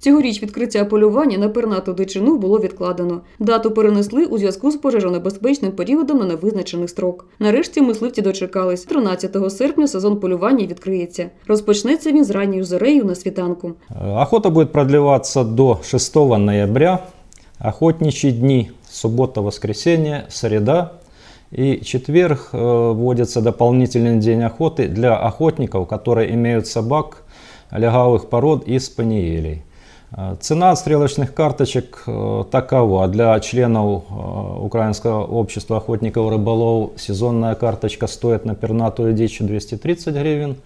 Цьогоріч відкриття полювання на пернату дичину було відкладено. Дату перенесли у зв'язку з пожежонебезпечним періодом на невизначений строк. Нарешті мисливці дочекались. 13 серпня сезон полювання відкриється. Розпочнеться він з ранньою зорею на світанку. Э, Охота будет продлеваться до 6 ноября. Охотничьи дни суббота, воскресенье, среда и четверг э, вводится дополнительный день охоты для охотников, которые имеют собак легавых пород и спаниелей. Э, Цена отстрелочных карточек э, такова. Для членов э, Украинского общества охотников и рыболов сезонная карточка стоит на пернатую дичь 230 гривен.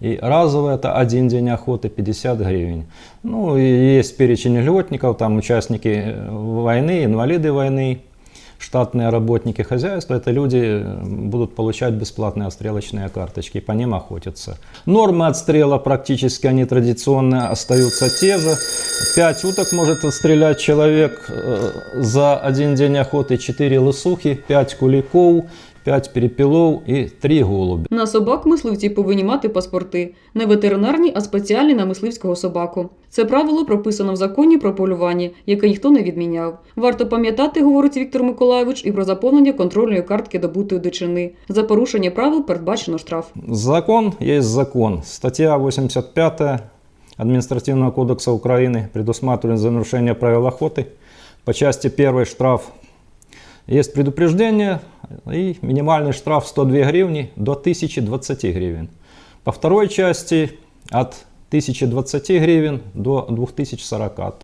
И разовая это один день охоты 50 гривен. Ну и есть перечень льготников, там участники э, войны, инвалиды войны, штатные работники хозяйства. Это люди э, будут получать бесплатные отстрелочные карточки, и по ним охотятся. Нормы отстрела практически они традиционно остаются те же. 5 уток может отстрелять человек э, за один день охоты, 4 лысухи, 5 куликов, 5 перепелов и 3 голуби. На собак мисливці повинні мати паспорти не ветеринарні, а спеціальні на мисливського собаку. Це правило прописано в законі про полювання, яке ніхто не відміняв. Варто пам'ятати, говорить Віктор Миколайович, і про заповнення контрольної картки добутої дичини. За порушення правил передбачено штраф. Закон есть закон. Статья 85 Административного кодекса Украины предусматривает за нарушение правил охоты. По части 1 штраф есть предупреждение и минимальный штраф 102 гривни до 1020 гривен. По второй части от 1020 гривен до 2040.